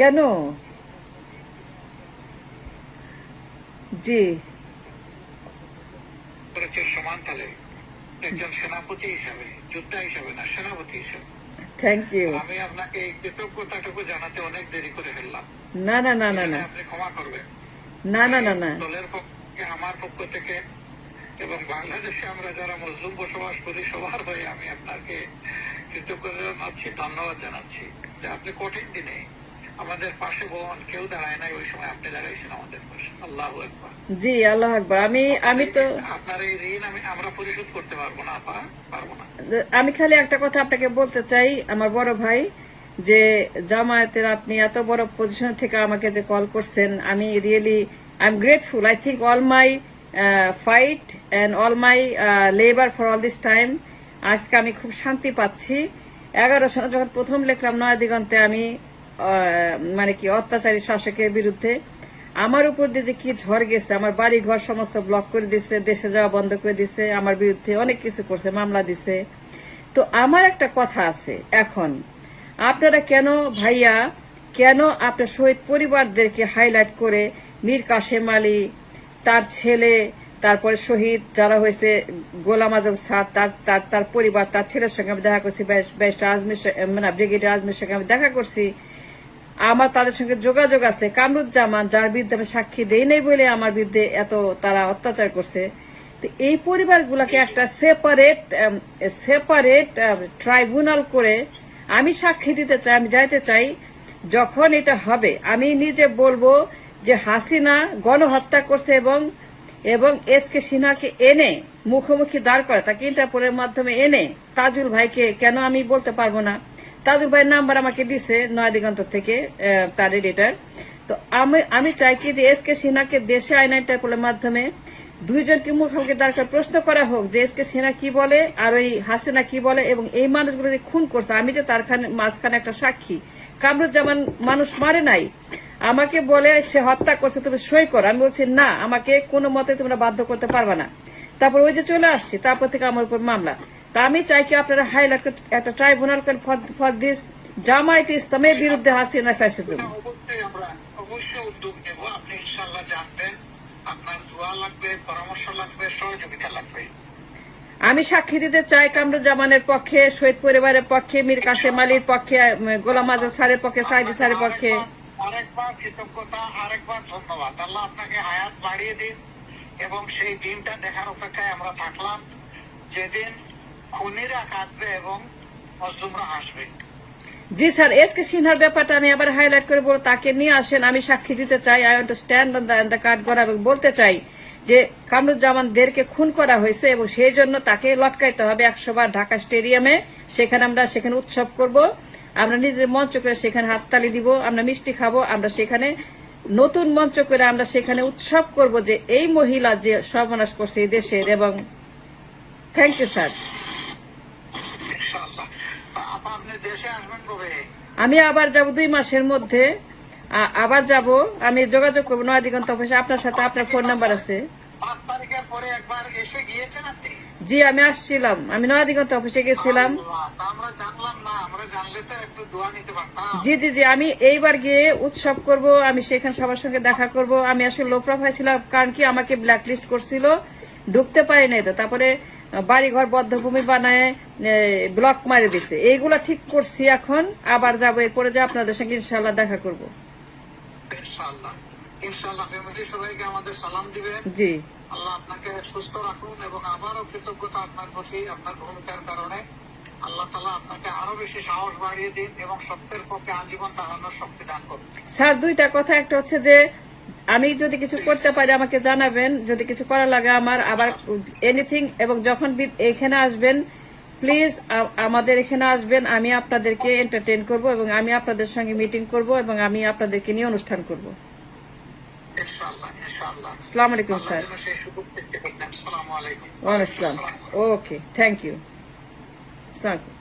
কেন? জি। করেছে সমান তালে। একজন সেনাপতি হিসাবে যোদ্ধা হিসাবে না সেনাপতি হিসাবে। থ্যাংক ইউ আমি আপনাকে এই কৃতজ্ঞতাটুকু জানাতে অনেক দেরি করে ফেললাম। না না না না না। আপনি ক্ষমা করবেন। না না না না। দলের পক্ষে আমার পক্ষ থেকে এবং বাংলাদেশে আমরা যারা মুসলিম বসবাস করি সবার হয়ে আমি আপনাকে কৃতজ্ঞতা জানাচ্ছি ধন্যবাদ জানাচ্ছি। যে আপনি কঠিন দিনে আমাদের পাশে বোন কেউ দাঁড়ায় নাই ওই সময় আপনি দাঁড়াইছেন আমাদের পাশে। আল্লাহ একবার জি আল্লাহ আকবর। আমি আমি তো আপনার এই ঋণ আমি আমরা পরিশোধ করতে পারব না আপা পারব না। আমি খালি একটা কথা আপনাকে বলতে চাই আমার বড় ভাই যে জামায়াতের আপনি এত বড় পজিশন থেকে আমাকে যে কল করছেন আমি really I am grateful I think all my fight and all my labour for all this time আজকে আমি খুব শান্তি পাচ্ছি। এগারো সালে যখন প্রথম লিখলাম নয়া দিগন্তে আমি মানে কি, অত্যাচারী শাসকের বিরুদ্ধে। আমার উপর দিয়ে যে কি ঝড় গেছে, আমার বাড়ি ঘর সমস্ত ব্লক করে দিছে, দেশে যাওয়া বন্ধ করে দিছে, আমার বিরুদ্ধে অনেক কিছু করছে, মামলা দিছে। তো আমার একটা কথা আছে এখন। আপনারা কেন ভাইয়া, কেন আপনার শহীদ পরিবারদেরকে হাইলাইট করে মীর কাশেম আলী, তার ছেলে, তারপরে শহীদ যারা হয়েছে, গোলাম আজম স্যার, তার তার তার পরিবার, তার ছেলের সঙ্গে আমি দেখা করছি ব্যারিস্টার আজমির মানে ব্রিগেডিয়ার আজমির সঙ্গে আমি দেখা করছি। আমার তাদের সঙ্গে যোগাযোগ আছে। কামরুজ্জামান, যার বিরুদ্ধে আমি সাক্ষী দেই নাই বলে আমার বিরুদ্ধে এত তারা অত্যাচার করছে। তো এই পরিবারগুলোকে একটা সেপারেট সেপারেট ট্রাইব্যুনাল করে আমি সাক্ষী দিতে চাই, আমি যাইতে চাই, যখন এটা হবে। আমি নিজে বলব যে হাসিনা গণহত্যা করছে এবং এবং এস কে সিনহাকে এনে মুখোমুখি দাঁড় করে তাকে ইন্টারপোলের মাধ্যমে এনে তাজুল ভাইকে কেন আমি বলতে পারব না? তাজুল ভাইয়ের নাম্বার আমাকে দিছে নয় দিগন্ত থেকে তার এডিটার তো আমি আমি চাই কি যে এস কে সিনহাকে দেশে আইনা ইন্টারপোলের মাধ্যমে দুইজনকে মুখোমুখি দাঁড় করে প্রশ্ন করা হোক যে এস কে সিনহা কি বলে আর ওই হাসিনা কি বলে এবং এই মানুষগুলো যে খুন করছে, আমি যে তার মাঝখানে একটা সাক্ষী। কামরুজ্জামান মানুষ মারে নাই। আমাকে বলে সে হত্যা করছে, তুমি সই করো। আমি বলছি, না, আমাকে কোনো মতে তোমরা বাধ্য করতে পারবে না। তারপর ওই যে চলে আসছি, তারপর থেকে আমার উপর মামলা। তা আমি চাই কি আপনারা হাইলাইট একটা ট্রাইব্যুনাল করেন ফর দিস জামায়াত ইসলামের বিরুদ্ধে হাসিনা ফ্যাসিজম অবশ্যই আমরা অবশ্যই উদ্যোগ নেব। আপনি ইনশাল্লাহ জানবেন আপনার দোয়া লাগবে পরামর্শ লাগবে সহযোগিতা লাগবে। আমি সাক্ষী দিতে চাই কামরুজ্জামানের পক্ষে শহীদ পরিবারের পক্ষে মীর কাশেম আলীর পক্ষে গোলাম আজম স্যারের পক্ষে সাইদি স্যারের পক্ষে। আরেকবার কৃতজ্ঞতা আরেকবার ধন্যবাদ। আল্লাহ আপনাকে হায়াত বাড়িয়ে দিন এবং সেই দিনটা দেখার অপেক্ষায় আমরা থাকলাম। যেদিন খুনিরা কাঁদবে এবং হাসবে। জি স্যার, এস কে সিনহার ব্যাপারটা আমি আবার হাইলাইট করে বলব, তাকে নিয়ে আসেন, আমি সাক্ষী দিতে চাই I want to stand on the card করা এবং বলতে চাই যে কামরুজ্জামানদেরকে খুন করা হয়েছে এবং সেই জন্য তাকে লটকাইতে হবে একশো বার ঢাকা স্টেডিয়ামে। সেখানে আমরা সেখানে উৎসব করব, আমরা নিজের মঞ্চ করে সেখানে হাততালি দিব, আমরা মিষ্টি খাব, আমরা সেখানে নতুন মঞ্চ করে আমরা সেখানে উৎসব করব যে এই মহিলা যে সর্বনাশ করছে এই দেশের এবং থ্যাংক ইউ স্যার ইনশাআল্লাহ আপা আপনি দেশে আসবেন কবে আমি আবার যাব দুই মাসের মধ্যে। আবার যাব। আমি যোগাযোগ করব নয় দিগন্ত অফিসে। আপনার সাথে আপনার ফোন নাম্বার আছে। জি, আমি আসছিলাম। আমি নয় দিগন্ত অফিসে গেছিলাম। জি জি জি, আমি এইবার গিয়ে উৎসব করব। আমি সেখানে সবার সঙ্গে দেখা করব। আমি আসলে লো প্রোফাইল ছিলাম, কারণ কি আমাকে ব্ল্যাক লিস্ট করছিল। ঢুকতে পারি নাই তো। তারপরে বাড়ি ঘর বদ্ধভূমি বানায় ব্লক মারি দিছে। এইগুলা ঠিক করছি এখন আবার যাব এরপরে যে আপনাদের সঙ্গে ইনশাল্লাহ দেখা করব। ইনশাআল্লাহ। ইনশাআল্লাহ ফ্যামিলি সবাইকে আমাদের সালাম দিবেন। জি। আল্লাহ আপনাকে সুস্থ রাখুন এবং আবারও কৃতজ্ঞতা আপনার প্রতি আপনার ভূমিকার কারণে। আল্লাহ তালা আপনাকে আরও বেশি সাহস বাড়িয়ে দিন এবং সত্যের পক্ষে আজীবন দাঁড়ানোর শক্তি দান করুন। স্যার দুইটা কথা। একটা হচ্ছে যে আমি যদি কিছু করতে পারি আমাকে জানাবেন। যদি কিছু করা লাগে আমার আবার এনিথিং এবং যখন এখানে আসবেন প্লিজ আমাদের এখানে আসবেন। আমি আপনাদেরকে এন্টারটেইন করব এবং আমি আপনাদের সঙ্গে মিটিং করব এবং আমি আপনাদেরকে নিয়ে অনুষ্ঠান করব। ইনশাআল্লাহ ইনশাআল্লাহ। আসসালামু আলাইকুম স্যার। পারেন আসসালামু ওয়ালাইকুম ওকে থ্যাংক ইউ আসসালামু